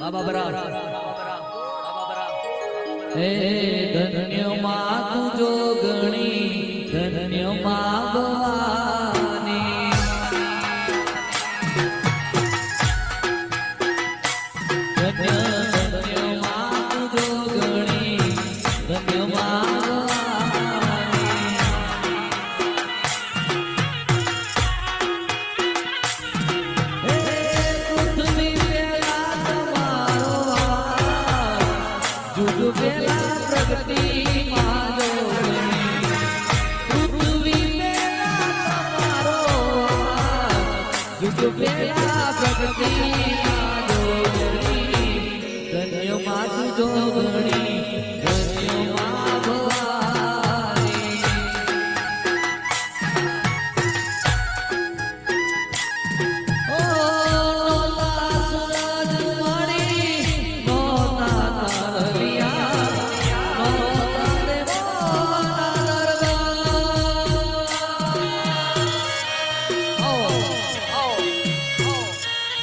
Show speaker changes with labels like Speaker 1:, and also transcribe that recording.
Speaker 1: બાબા બરા. હે ધન્યમાં તુજો ગણી ધન્યમાં ભવાની. ધન્ય જુગ પેલા પ્રગતિ માં જોગણી. પેલા પ્રગતિ. ધન્યમાં તું જોગણી,